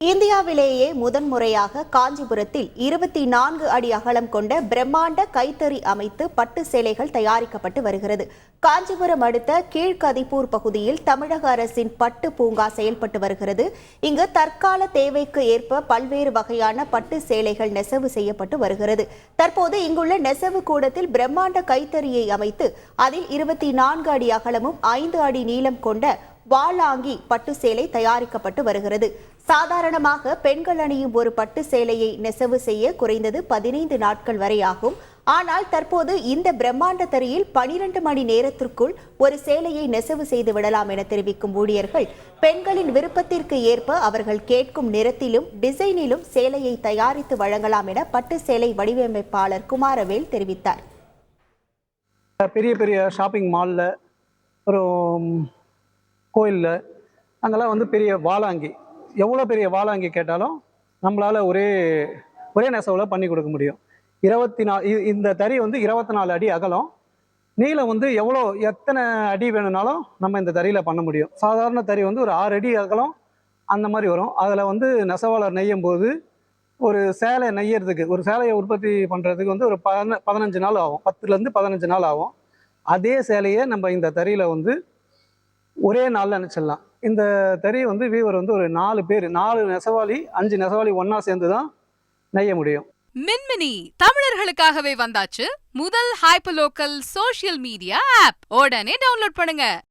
இந்தியாவிலேயே முதன்முறையாக காஞ்சிபுரத்தில் இருபத்தி நான்கு அடி அகலம் கொண்ட பிரம்மாண்ட கைத்தறி அமைத்து பட்டு சேலைகள் தயாரிக்கப்பட்டு வருகிறது. காஞ்சிபுரம் அடுத்த கீழ்கதிப்பூர் பகுதியில் தமிழக அரசின் பட்டு பூங்கா செயல்பட்டு வருகிறது. இங்கு தற்கால தேவைக்கு ஏற்ப பல்வேறு வகையான பட்டு சேலைகள் நெசவு செய்யப்பட்டு வருகிறது. தற்போது இங்குள்ள நெசவு கூடத்தில் பிரம்மாண்ட கைத்தறியை அமைத்து அதில் இருபத்தி நான்கு அடி அகலமும் ஐந்து அடி நீளம் கொண்ட வாளாங்கி பட்டு சேலை தயாரிக்கப்பட்டு வருகிறது. சாதாரணமாக பெண்கள் அணியும் ஒரு பட்டு சேலையை நெசவு செய்ய குறைந்தது பதினைந்து நாட்கள் வரை ஆகும். ஆனால் தற்போது இந்த பிரம்மாண்ட தறியில் பனிரெண்டு மணி நேரத்திற்குள் ஒரு சேலையை நெசவு செய்து விடலாம் என தெரிவிக்கும் ஊழியர்கள் பெண்களின் விருப்பத்திற்கு ஏற்ப அவர்கள் கேட்கும் நிறத்திலும் டிசைனிலும் சேலையை தயாரித்து வழங்கலாம் என பட்டு சேலை வடிவமைப்பாளர் குமாரவேல் தெரிவித்தார். பெரிய பெரிய ஷாப்பிங் மாலில் அப்புறம் கோயிலில் அங்கெல்லாம் வந்து பெரிய வாளாங்கி எவ்வளோ பெரிய வாளாங்கி கேட்டாலும் நம்மளால் ஒரே ஒரே நெசவில் பண்ணி கொடுக்க முடியும். இருபத்தி நா இந்த தறி வந்து இருபத்தி நாலு அடி அகலம். நீளம் வந்து எவ்வளோ எத்தனை அடி வேணும்னாலும் நம்ம இந்த தறியில் பண்ண முடியும். சாதாரண தறி வந்து ஒரு ஆறு அடி அகலம் அந்த மாதிரி வரும். அதில் வந்து நெசவாளர் நெய்யும் போது ஒரு சேலை நெய்யறதுக்கு ஒரு சேலையை உற்பத்தி பண்ணுறதுக்கு வந்து ஒரு பதின பதினஞ்சு நாள் ஆகும். பத்துலேருந்து பதினஞ்சு நாள் ஆகும். அதே சேலையை நம்ம இந்த தறியில் வந்து ஒரே நாளில் நினச்சிடலாம் இந்த தறி வந்து வீவர் வந்து ஒரு நாலு பேர் நாலு நெசவாளி அஞ்சு நெசவாளி ஒன்றா சேர்ந்து தான் நெய்ய முடியும். மின்மினி தமிழர்களுக்காகவே வந்தாச்சு முதல் hyper local social media app உடனே டவுன்லோட் பண்ணுங்க.